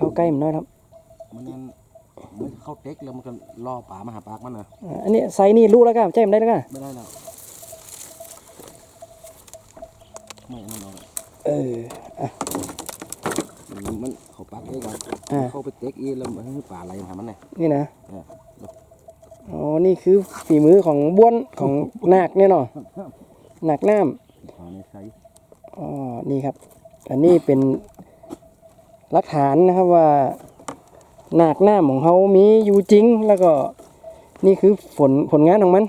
เข้าใกล้มันน้อยครับมันนั่นมันเข้าเต็กแล้วมันก็ล่อป่ามาหาปากมันนะอ่าอันนี้ไซส์นี่รู้แล้วก็ใช่มันได้แล้วก็ไม่ได้แล้วไม่อันนั่นหรอกเออ มันมันเขาปากเองก่อนอ่า เข้าไปเต็กอีแล้วมันให้ป่าอะไรมาหามันไงนี่นะเอออ๋อนี่คือฝีมือของบ้วนของนาคเนี่ยเนาะนาคน้หาในไซส์ำอ๋อ นี่ครับ อันนี้เป็น หลักฐานนะครับว่านาคน้ำของเขามีอยู่จริง แล้วก็นี่คือผลผลงานของมัน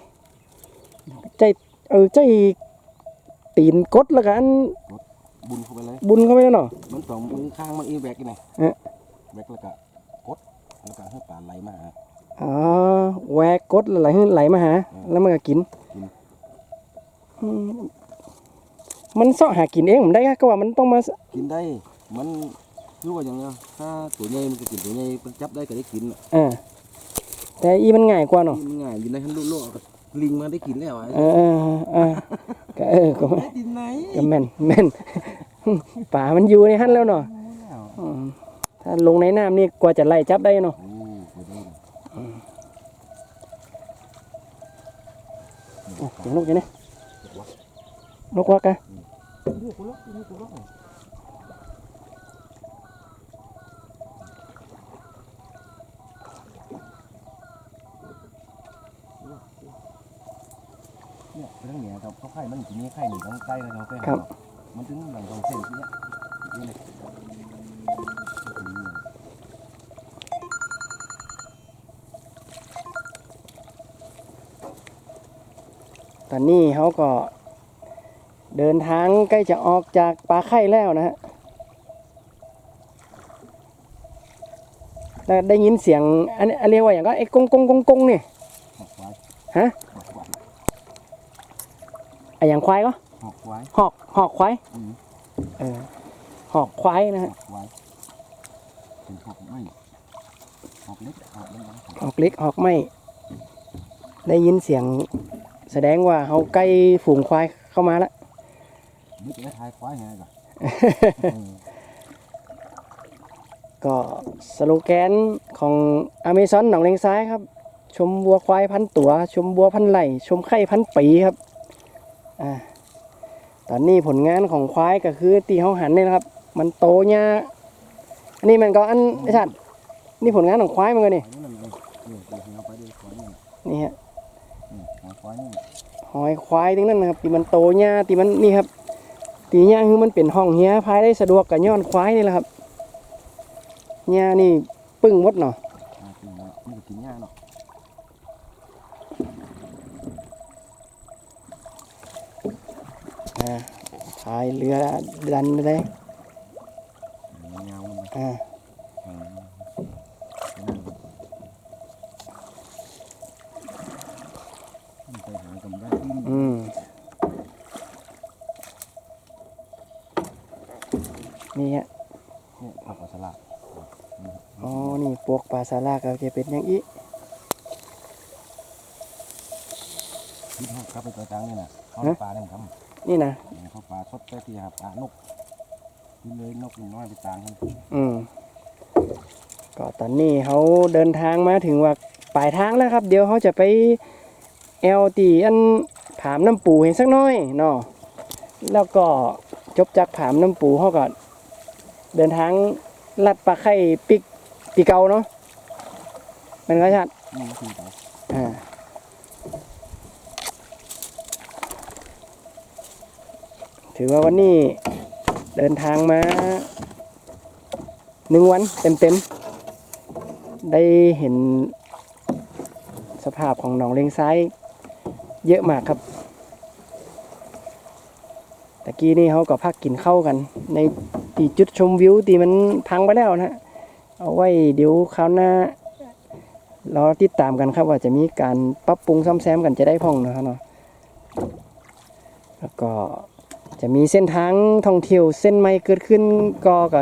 ใจเออใจตีนกดแล้วกันบุญเข้าไปเลยบุญเข้าไปแล้วเนาะมันสองมือข้างมันอีแบกอีไงเอ๊ะแบกแล้วก็กดแล้วก็ให้ป่าไหลมาหาอ๋อแหวกกดไหลไหลมาหาอืมแล้วมันก็กินกินอืมมันเสาะหากินเองผมได้ก็ว่ามันต้องมากินได้มัน รู้ว่าอย่างเงี้ยถ้าตัวใหญ่มันก็กินตัวใหญ่มันจับได้ก็ได้กินน่ะอ่าแต่อีมันง่ายกว่าเนาะกินง่ายอยู่ในฮันลุโลกลิงมาได้กินแล้วอะเออเออเออก็เออก็ได้กินไหนก็แม่นแม่นป่ามันอยู่ในหันแล้วเนาะอืมถ้าลงในน้ำนี่กว่าจะไล่จับได้เนาะโอ้โหได้เลยอะเสียงนกอยู่นี่นกวักอะ นี่กูล็อกนี่กูล็อก เนี่ยเรื่องเนี้ยครับเขาไข่มันจะมีไข่หนึ่งต้องใต้แล้วเราไปหามันถึงหลังตรงเส้นที่เนี้ยนี่เลยตอนนี้เขาก็เดินทางใกล้จะออกจากป่าไข่แล้วนะฮะแล้วได้ยินเสียงอันนี้อันเรียกว่าอย่างก็ไอ้กงกงกงกงนี่หอกควายฮะห อกควายไอ้อย่างควายก็หอกควาย หอกหอกควายอืม เออหอกควายนะหฮะอกควายเป็นหอกไม่หอกเล็กหอกเล็กนะหอกเล็กหอกไม่ได้ยินเสียง แสดงว่าเขาใกล้ฝูงควายเข้ามาแล้วนึกจะทายควายไงก่อนก็สโลแกนของอเมซอนหนองเลงซ้ายครับ ชมวัวควายพันตัว ชมวัวพันไหลชมไข่พันปีครับ อ่าตอนนี้ผลงานของควายก็คือตีเขาหันนี่นะครับ มันโตเนี่ยอันนี้มันก็อันไอ้ชัดนี่ผลงานของควายมันก็นี่นี่มันเลยนี่นี่ฮะหอยควายทั้งนั้นนะครับตีมันโตเนี่ยตีมันนี่ครับตีเนี่ยคือมันเป็นห้องเฮียพายได้สะดวกกับย้อนควายนี่แหละครับเนี่ยนี่ปึ้งมดเนาะ อ่าจริงเนาะนี่ก็กินหญ้าเนาะ อ่าพายเรือดันไปเลยเงามันอ่าอ่าไปหากำได้ที่นี่อืมนี่ฮะเนี่ยผักกาดสลัดอ๋อ นี่พวกปลาซาลาก็จะเป็นอย่างอีที่เขากลับไปตัวจังเนี่ยนะเขาปลาได้ทำ นี่นะเขาปลาสดไปที่หาปลานกที่เลยนกน้อยไปตางให้อืมก็ตอนนี้เขาเดินทางมาถึงว่าปลายทางแล้วครับ เดี๋ยวเขาจะไปแอลตีอันผามน้ำปูเห็นสักหน้อยเนาะแล้วก็จบจากผามน้ำปูเขาก็เดินทางลัดปลาไข่ปิกปีเกาเนาะแมันก็ชัดนี่คือไปอ่า ถือว่าวันนี้เดินทางมาหนึ่งวันเต็มๆ ได้เห็นสภาพของหนองเลงซ้ายเยอะมากครับตะกี้นี่เขาก็พักกินเข้ากัน ในตีจุดชมวิวตีมันพังไปแล้วนะเอาไว้เดี๋ยวคราวหน้ารอติดตามกันครับว่าจะมีการปรับปรุงซ่อมแซมกันจะได้พ่องนะครับเนาะแล้วก็ จะมีเส้นทางท่องเที่ยวเส้นใหม่เกิดขึ้นก็ก็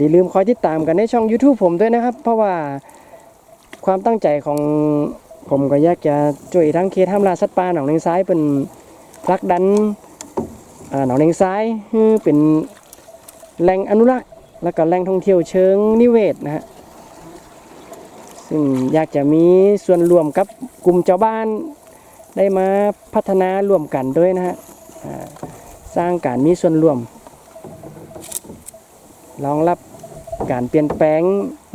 อย่าลืมคอยติดตามกันในช่อง YouTube ผมด้วยนะครับ เพราะว่าความตั้งใจของผมก็อยากจะช่วยทั้งเขตห้ามลาสัตว์ป่าหนองเลงซ้ายเป็นผลักดันหนองเลงซ้ายเป็นแหล่งอนุรักษ์แล้วก็แหล่งท่องเที่ยวเชิงนิเวศนะฮะซึ่งอยากจะมีส่วนร่วมกับกลุ่มเจ้าบ้านได้มาพัฒนาร่วมกันด้วยนะฮะ สร้างการมีส่วนร่วมรองรับการเปลี่ยนแปลง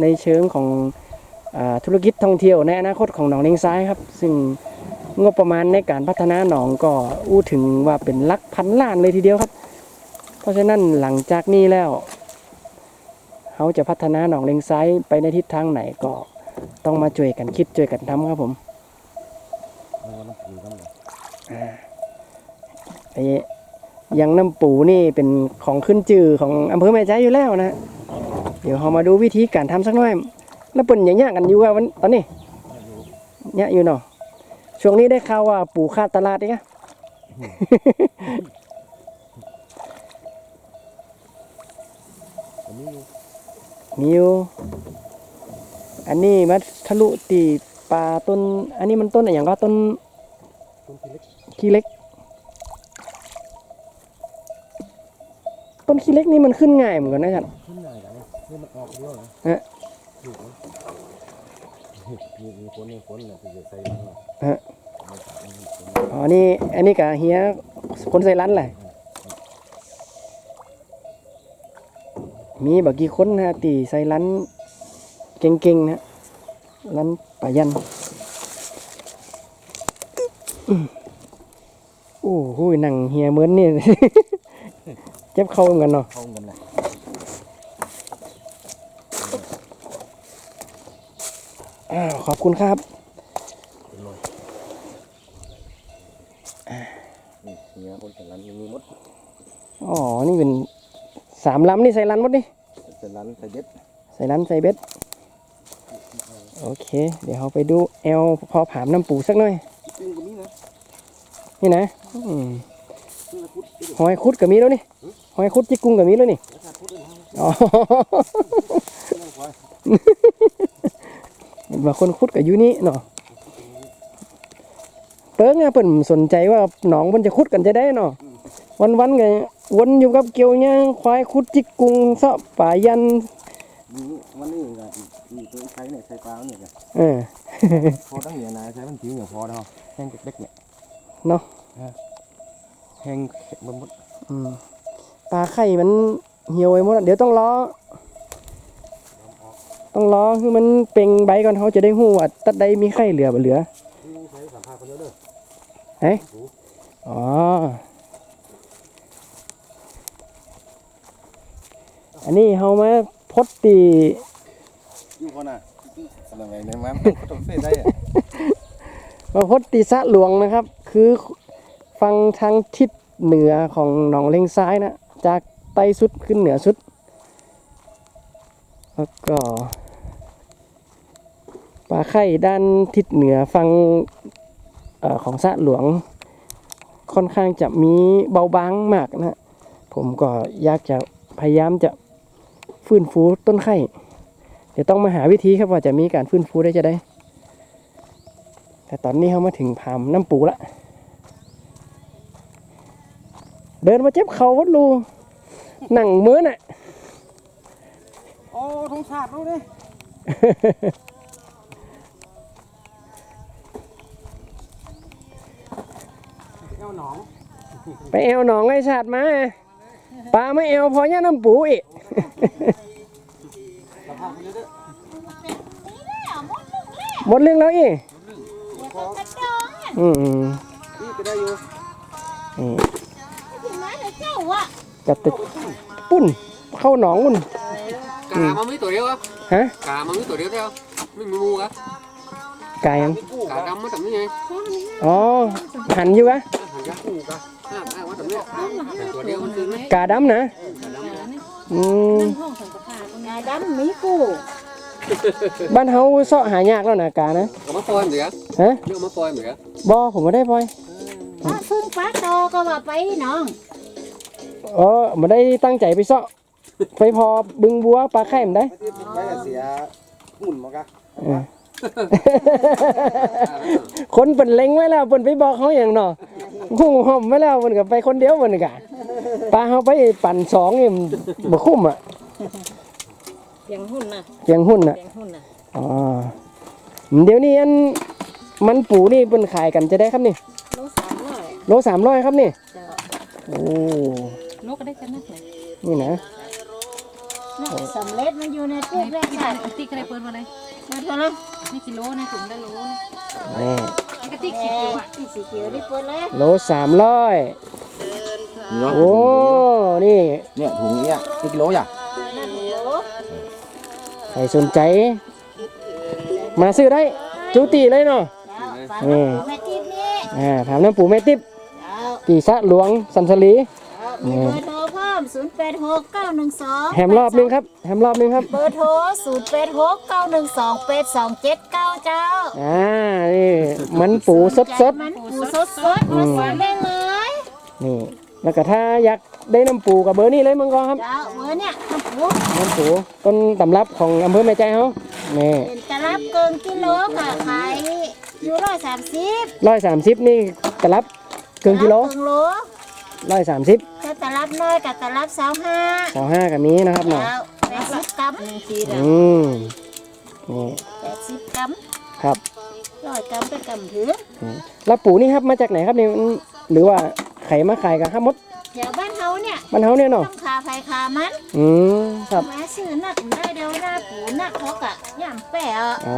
ในเชิงของอาธุรกิจท่องเที่ยวในอนาคตของหนองเลงซ้ายครับ ซึ่งงบประมาณในการพัฒนาหนองก็อู้ถึงว่าเป็นหลักพันล้านเลยทีเดียวครับ เพราะฉะนั้นหลังจากนี้แล้วเขาจะพัฒนาหนองเลงซ้ายไปในทิศทางไหนก็ต้องมาช่วยกันคิดช่วยกันทำครับผมเอาน้ำปูกันเลยไอ้อ ยังน้ำปูนี่เป็นของขึ้นจือของอำเภอแม่ใจอยู่แล้วนะ เดี๋ยวเรามาดูวิธีการทำสักหน่อย แล้วเป็นอย่างเงี้ยกันอยู่ว่าวันตอนนี้เนี่ยอยู่เนาะช่วงนี้ได้ข่าวว่าปูขาดตลาดอีกอะอันนี้มีอยู่อันนี้มาทะลุตีปลาต้น อันนี้มันต้นอะไรอย่างก็ต้นต้นที่เล็กขี้เล็ก ต้นขี้เล็กนี่มันขึ้นง่ายเหมือนกันนะจันขึ้นหน่อยกันให้มันออกด้วยนะฮะถูกไหมมีมีคนมีคนเนี่ยที่จะใส่มันน่ะฮะอ๋อนี่อันนี้กับเฮียคนใส่ร้านแหละมีบักกี่คนนะตีใส่ร้านเก่งๆนะร้านปายันอืมโอ้โหหนังเฮียเหมือนนี่ เจ็บเข่าเหมือนกันเนาะเข้ากันเลยอ้าวขอบคุณครับเป็นรอยนี่เนี้ยคนแต่ร้านมีมดอ๋อนี่เป็นสามลำนี่ใส่ร้านหมดนี่แต่ร้านใส่เด็ดใส่ร้านใส่เบ็ดโอเค เดี๋ยวเราไปดูแอลพอผามน้ำปูสักหน่อยจริงก็มีนะนี่นะอืมนี่ละพุทธหอยคุดกับมีแล้วนี่ หอยคุดจิกกุ้งกับมีแล้วนี่ราคาพุทธเลยนะอ๋อนั่งคอยเห็นว่าคนคุดกับอยู่นี่เนาะเปิ้งอะเปิ่นสนใจว่าหนองมันจะคุดกันจะได้เนาะวันวันๆไงวนอยู่กับเกี่ยวย่างควายคุดจิกกุ้งเสาะป่ายันนี่วันนี้ก็อีกอีกตัวใช้เนี่ยใช้ปลาเนี่ยก็เออพอตั้งเหนียนายใช้มันผิวอย่างพอแล้วแห้งเล็กๆเนี่ยเนาะแห้งมันหมดอืม ปลาไข่มันเหี่ยวไปหมดอะเดี๋ยวต้องรอต้องรอคือมันเป่งใบก่อนเขาจะได้หู้ว่าตัดใดมีไข่เหลือบ่เหลือนี่ใช้สัมภาษณ์คนเดียวเลยเฮ้ยอ๋ออันนี้เขามาพดตีอยู่คนน่ะสำหรับไงเนี่ยมันต้องเฟซได้อะมาพดตีสะหลวงนะครับ คือฟังทางทิศเหนือของหนองเลงซ้ายนะ จากใต้สุดขึ้นเหนือสุด แล้วก็ปลาไข่ด้านทิศเหนือฟังอของสะหลวง ค่อนข้างจะมีเบาบางมากนะฮะผมก็อยากจะพยายามจะฟื้นฟูต้นไข่เดี๋ยวต้องมาหาวิธีครับว่าจะมีการฟื้นฟูได้จะได้ แต่ตอนนี้เขามาถึงผามน้ำปูละ เดินมาเจ็บเขาวัดรูหนังเมื่อน่ะโอ้ทงชาติรู้ดิเจ้าหนองไปแอวหนองไอ้ชาติมาปลาไม่แอวพอย่าน้ำปูอีกสัมภาษณ์คนเดียวเด้อหมดเรื่องแล้วอีกอืมอืมนี่ก็ได้อยู่ อืมเจ้า อะจัดติปุ้นเข้าหนองปุ้นกามันมีตัวเดียวครับฮะกามันมีตัวเดียวเดียวไม่มีงูครับไก่ยังกาดำมาทำนี่ไงอ๋อหันอยู่กะหันยักษ์งูกะห้ามอ้างว่าทำนี่แต่ตัวเดียวมันคือไม่กาดำนะกาดำนะอืมงาดำมีกูบ้านเฮาเสาะหายากแล้วนะกานะก็มาปล่อยเหมือนกันฮะเรื่องมาปล่อยเหมือนกันบอผมไม่ได้ปล่อยป้าพึ่งป้าโตก็ว่าไปน้อง อ๋อไม่ได้ตั้งใจไปเสาะไปพอบึงบัวปลาไข่มันได้ไม่ได้เสียหุ่นมั้งกะเออคนเป็นเล็งไว้แล้วเพิ่นไปบอกเขาอย่างเนาะหุ่งห่มไว้แล้วเพิ่นก็ไปคนเดียวเพิ่นกะปลาเฮาไปปั่นสองนี่มันบ่คุ้มอะเพียงหุ่นน่ะเกียงหุ้นน่ะเพียงหุ่นน่ะอ๋อเดี๋ยวนี้อันมันปูนี่เปิ้นขายกันจะได้ครับนี่โลสามร้อยโลสามร้อยครับนี่ เจ้า โอ้ นกก็ได้กันนักเลยนี่นะน่ะสำเร็จมันอยู่ในตู้แรกค่ะกระติกอะไรเปิดมาเลยมาเท่าไหร่นี่กิโลนะถุงได้โลนะนี่นี่กระติกแหสิบมกิโลอะที่สีเขียวนี่เปิดเลยโลสามร้อยเนาะโอ้นี่เนี่ยถุงเนี้ยกี่กิโลอะนั่นโหใครสนใจ มาซื้อได้จุติเลยเนาะเจ้าฝากน้ำปูแม่ทิพย์นี่อ่าถามน้ำปูแม่ติ๊บเจ้าตีสะหลวงสันสลีเจ้า มีเบอร์โทรเพิ่ม 0 8 6 9 1 2แฮมรอบหนึงครับแฮมรอบหนึงครับเบอร์โทร 0 8 6 9 1 2 8 2 7 9 เจ้าอ่านี่มันปูสดสดมันปูสดสดๆมาซื้อได้เลยๆนี่แล้วก็ถ้าอยากได้น้ำปูกับเบอร์นี้เลยมังกรครับ เจ้าเบอร์เนี่ยน้ำปูน้ำปูต้นตำรับของอำเภอแม่ใจเฮานี่เป็นตลับเกินกิโลค่ะขายอยู่ร้อยสามสิบร้อยสามสิบนี่ตำรับเกินกิโลเกินโลร้อยสามสิบถ้าต ลับน้อยกับตลับสาวห้าสองห้ากับนี้นะครับหน่อยเจ้าแปดสิบกรัมอืมนี่แปดสิบกรัมครับร้อยกรัมเป็นกรัมถืออืมแล้วปูนี่ครับมาจากไหนครับนี่มันหรือว่าไข่มาขายกับข้ามดแถวบ้านเฮาเนี่ยมันเฮาเนี่ยต้เนาะองขาไฟขามันอืมครับมาซื้อนักได้เดียวหน้าปูนักเขากะย่ำแปะอ่า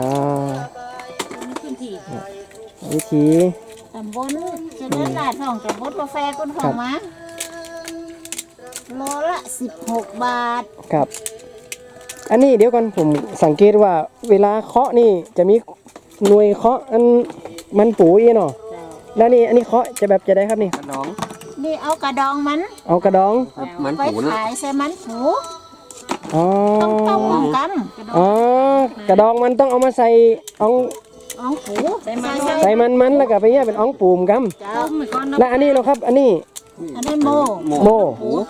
พื้นที่วิธี ตำบลเจริญราษฎร์ของตำบลกาแฟคนของมา โลละสิบหกบาท ครับ อันนี้เดี๋ยวก่อนผมสังเกตว่า เวลาเคาะนี่จะมีหน่วยเคาะอันมันปูอีเนาะแล้วนี่อันนี้เคาะจะแบบจะได้ครับนี่กระดอง นี่เอากระดองมัน เอากระดองมันไปปูนะขายใส่มันผูอ๋อต้องต้มหอมกันอ๋อกระดองมันต้องเอามาใส่อ่องอ๋องผูใส่มันใส่มันมันแล้วก็ไปแยกเป็นอ่องปูมกัเจ้าต้มเหมือนก้อนและอันนี้เนาะครับอันนี้ อันนี้โมโม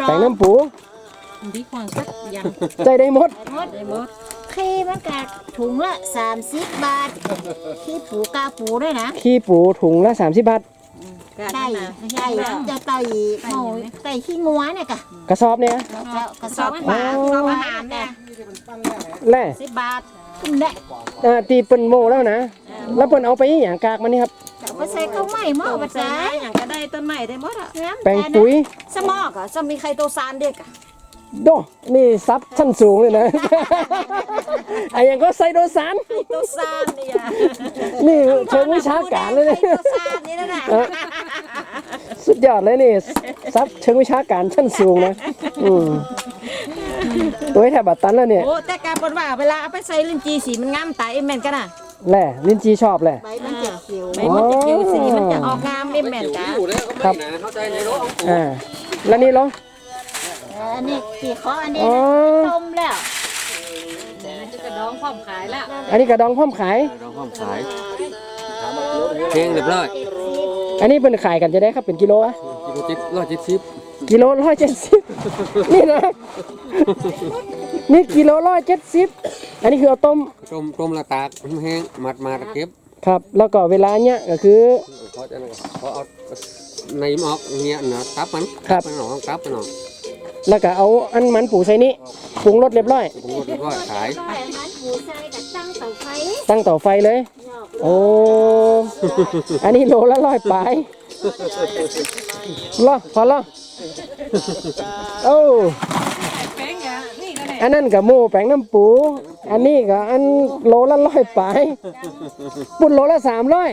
แป้งน้ำปูดีกว่าสักอย่างใจได้หมดใส่หมดได้หมดขี้มันกะถุงละ30บาทขี้ปูกาปูด้วยนะขี้ปูถุงละ30บาทไก่ไก่จะไต่เมาไก่ขี้งัวเนี่ยกะกระสอบเนี่ยเจ้ากระสอบอ๋อบาทกระสอบอาหารเนี่ยแล่สิบบาทขึ้นได้อ่าตีเปิ้นโมแล้วนะ แล้วเปิ้นเอาไปอหย่างกากมันนี่ครับเอา ไปใส่ข้าวไหม้หม้อไปใส่อย่างก็ได้ต้นใหม่ได้หมดอะน้ำแป้งปุ๋ยสมอกอะจะมีใครโตซานเด็กอะโดนี่ซับชั้นสูงเลยนะไอ้ยังก็ไซโดซานโตซานเนี่ยนี่เชิงวิชาการเลยใครเนี่ยโตซานนี่นั่นน่ะเออสุดยอดเลยนี่ซับเชิงวิชาการชั้นสูงนะอืมตัวให้แทบบัตตันแล้วเนี่ยโอ้แต่การปนว่าเวลาเอาไปใส่ลิ้นจีสีมันงามตายเอ็มแมนกันน่ะแหละลินจีชอบแหละใบมัน จะเขียวใบมันจะเขียวสีมันจะออกงามเอ็มแมนกันอยู่เลยก็ไม่นะเข้าใจในรถอ่าแล้วนี่เหรออันนี้กี่ข้ออันนี้อ๋อต้มแล้วกระดองพร้อมขายแล้วอันนี้กระดองพร้อมขาย เราห้องขายเพลงเรียบร้อยอันนี้เป็นขายกันจะได้ครับเป็นกิโลอะกิโลจิบร้อยจิบสิบกิโลร้อยเจ็ดสิบนี่นะนี่กิโลร้อยเจ็ดสิบอันนี้คือเอาต้มต้มต้มละตากแห้งมัดมาตะเก็บ ครับ แล้วก็เวลาเนี้ยก็คือเขาจะเขาเอาในหมอกเนี่ยนะตับมันครับมันหนองตับมันหนองแล้วก็เอาอันมันปูใส่นี้ปรุงรสเรียบร้อยผมก็เรียบร้อยขายร้อยมันผูใส่กับตั้งเตาไฟตั้งเต่อไฟเลย โอ้อันนี้โลละร้อยปลายรอพอรอโอ้แป้ง อะนี่ก็แหละอันนั้นกับหมูแป้งน้ำปู อันนี้ก็อันโลละร้อยปลายปุ่นโลละสามร้อย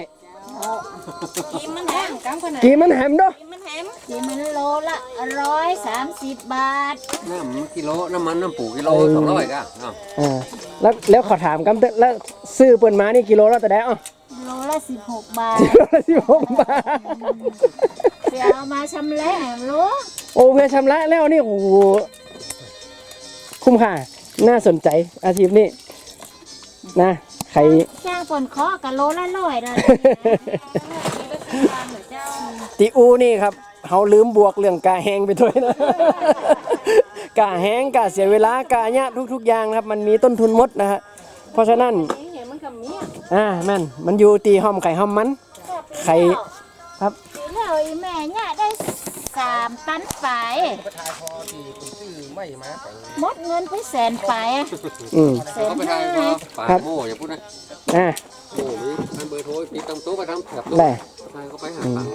กินมันแห้งกำขนาดกี่มันแหมเด้อกินมันแห้งที่มันโลละร้อยสามสิบบาทน้ำกิโลน้ำมันน้ำปูกิโลสองร้อยกันเนาะอ่าแล้วแล้วขอถามกันเถอะแล้วซื้อเปิ่นมานี่กิโลละแต่ได้อ๋อโลละสิบหกบาทกิโลละสิบหกบาทเดี๋ยวเอามาชำแหละรู้โอ้เพื่อชำระแล้วนี่โอ้โห คุ้มค่าน่าสนใจอาชีพนี้นะใครจ้างฝนเคาะกับโลละร้อยนะติอูนี่ครับเขาลืมบวกเรื่องกาแห้งไปด้วยนะกาแห้งกาเสียเวลากาเนี่ยทุก ๆ อย่างนะครับ มันมีต้นทุนหมดนะฮะเพราะฉะนั้นเห็นมันกับเมียอ่าแม่นมันอยู่ตีห้อมไข่ห้อมมันไข่ครับปีแล้วอีแม่เนี่ยได้สามตันไปอ ไม่มาแต่งหมดเงินไปแสนปลายอะอืมแสนเขาไปห้าทางก็ป่าโม่อย่าพูดนะอะโม่นี่ท่านเบอร์โทรปีตำโต๊ะไปทำแถบแหละทางเขาไปหาตังค์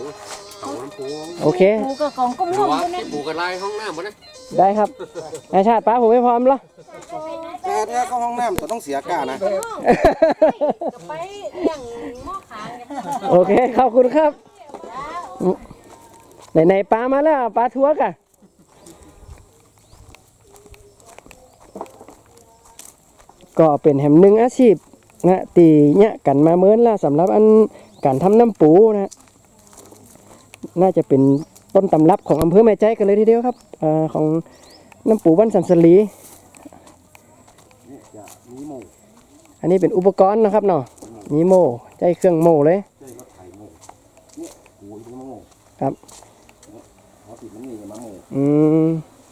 เขาน้ำปูโอเค ปูกับกองก็หรืม่วองว่าด้วยนะปูกระไลห้องน้ำหมดนะได้ครับไอชาติป้าผมไม่พร้อมเหรอ แต่ถ้าเข้าห้องน้ำก็ต้องเสียค่านะ ไปอย่างหม้อขางโอเค ขอบคุณครับ ไหนไหนๆปลามาแล้วปลาทัวกอะ ก็เป็นแหมหนึ่งอาชีพนะตีเนี่ยกันมาเมินล้วสำหรับอันการทำน้ำปูนะน่าจะเป็นต้นตำรับของอำเภอแม่ใจกันเลยทีเดียวครับอของน้ำปูบ้านสันสลีอันนี้เป็นอุปกรณ์นะครับเนาะมีโม่ใจเครื่องโม่เลยใช่รถไถโมครับเขาติดมันนี่มะโมอืม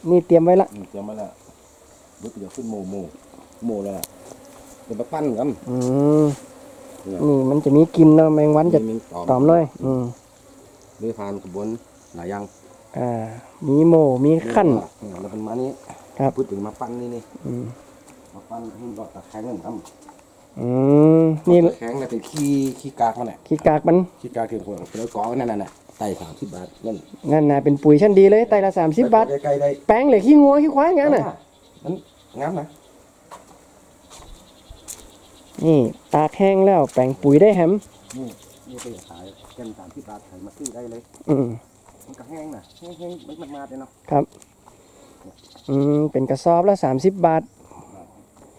นี่เตรียมไว้ละเตรียมมาแล้วรถเดี๋ยวขึ้นโมโม โมแล้วล่ะเดี๋ยวมาปั้นกันอืมนี่มันจะมีกลินเนาะแมงวันจะมีตอมเลย อืมด้วยผ่านกระบวนหลายอย่างอ่า มีโม่มีขั้นอืมแล้วเป็นมานี้ครับ พูดถึงมาปั้นนี่นี่อืมมาปั้นให้หลอดตะแคงนั่นครับอืมนี่ตะแคงเนี่ยเป็นขี้ขี้กากมันแหละขี้กากมันขี้กากคือคนเป็นกองนั่นน่ะน่ะไต่สามสิบบาทนั่นนั่นน่ะเป็นปุ๋ยชั้นดีเลยไตละสามสิบบาท ใกล้ๆได้แป้งเหลือขี้งัวขี้ควายงั้นน่ะนั้นงามนะ นี่ตากแห้งแล้วแป้งปุ๋ยได้แฮมนี่นี่ไปขายกันสามสิบบาทขายมาซื้อได้เลย อืมมันก็แห้งนะแห้งๆมันมาดเลยเนาะอืมเป็นกระสอบละสามสิบบาท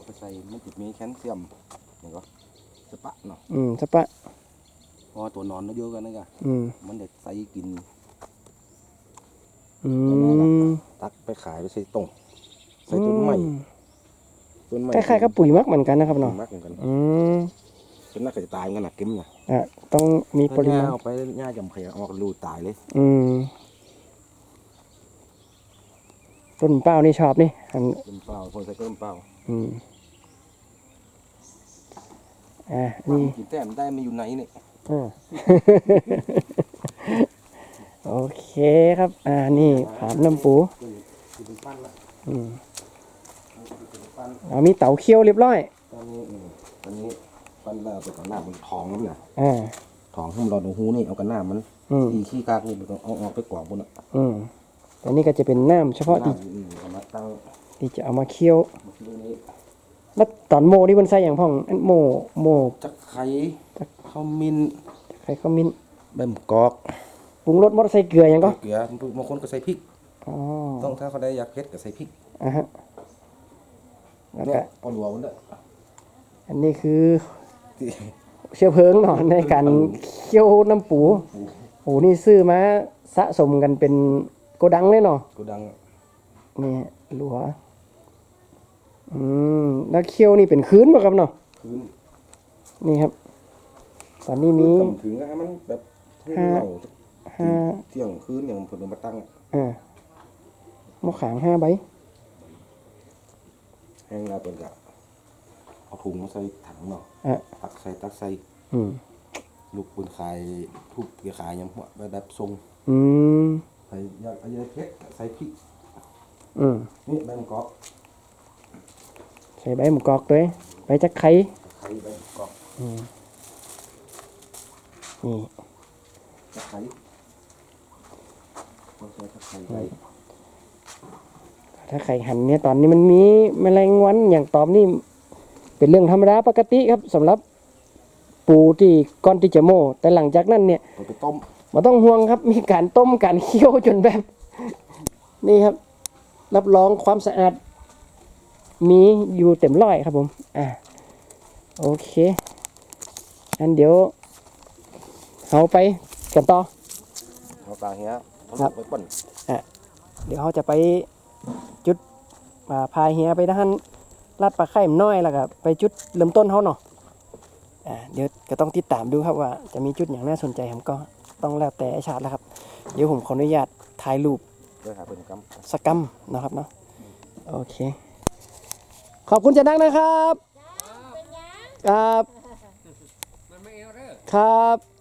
ไปใส่มันติดมีแคลเซียมอย่างก็สปะเนาะอืมสปะเพราะว่าตัวนอน nó เยอะกันนะกะอืมมันเด็ดใส่กินอืมตักไปขายไปใส่ตรงใส่ต้นไม้ ต้นไม้คล้ายๆกับปุ๋ยมักเหมือนกันนะครับต้นเนาะมากเหมือนกันอืมเป็นนักกระตายกันนะเก็มนะอะต้องมีปริถ้ามาย่าณเอาไปหญ้าจำเขียเอามารูตายเลย อืมต้นเป้านี่ชอบนี่อันต้นเปล่าคนใส่ต้นเปล่าอืมอะนี่กินแต้มได้ไม่อยู่ไหนเนี่ยอ่าโอเคครับ อ่านี่ผามน้ำปูกินเป็นปั้นละอืมกิน เป็นปั้นเอามีเต๋าเคี่ยวเรียบร้อยตอนนี้อืมตอนนี้ปั้นแล้วไปก่อนหน้ามันทองแล้วนะอ่าทองให้มันรอดหูนี่เอากันหน้ามันอืมอีขี้กากนี่มันก็เอาออกไปกวาดบนอะอืมแต่นี่ก็จะเป็นน้ำเฉพาะที่อืมเอามาตั้งที่จะเอามาเคี่ยวมาที่นี้แล้วตอนโมนี่มันใส่อย่างพ่องอันโมโมจักไข่ข้าวมินใครเขามินใบมะกอกปรุงรสมดใส่เกลือหยังก็เกลือบางคนก็ใส่พริก อ๋อต้องถ้าเขาได้อยากเผ็ดก็ใส่พริก อะฮะ แล้วเนี่ก็ยเอาหัวมันเด้ออันนี้คือที่เชื้อเพลิงเนาะในการเคี่ยวน้ำปูโอ้นี่ซื้อมาสะสมกันเป็นโกดังเลยเนาะกูดังนี่หลัวอืมแล้วเคี่ยวนี่เป็นคืนบ่ครับเนาะคืนนี่ครับ ตอนนี้มี กำถึงนะฮะมันแบบให้เหล่าห้าเที่ยงคืนอย่างผลมาตั้งอะอ่าหมะขางห้าใบ แห้งแล้วเป็นกะเอาถุงมาใส่ถังเนาะอะตักใส่ตักใส่อืมลูกปืนขายทุบเกียร์ขายยังหัวแบบทรงอืมใส่ยาเอายาเผ็ดใส่พริกอืมนี่ใบมะกอกใส่ใบหมูกรอกด้วยใบจักไข่ไข่ใบมะกอกนี่ ตะไคร้ต้องใช้ตะไคร้ใบ ถ้าไข่หันเนี่ยตอนนี้มันมีแมลงวันอย่างตอมนี่เป็นเรื่องธรรมดาปกติครับสำหรับปูที่ก่อนที่จะโม่แต่หลังจากนั้นเนี่ยเอาไปต้มมาต้องห่วงครับ มีการต้มการเคี่ยวจนแบบ นี่ครับ รับรองความสะอาด มีอยู่เต็มร้อยครับผม อ่าโอเค อันเดี๋ยวเอาไปกันต่อเอาตาเหี้ยเอาครับไปป่นเดี๋ยวเขาจะไป จุดอ่าพายเฮียไปด้านลาดปลาไข่น้อยแล้วก็ไปจุดเริ่มต้นเขาเนาะอ่าเดี๋ยวก็ต้องติดตามดูครับว่าจะมีจุดอย่างน่าสนใจผมก็ต้องแล้วแต่ไอชาติแล้วครับ เดี๋ยวผมขออนุญาตถ่ายรูปด้วยหาเป็นกำสกรรมนะครับเนาะโอเค ขอบคุณเจะนักนะครับ ครับครับ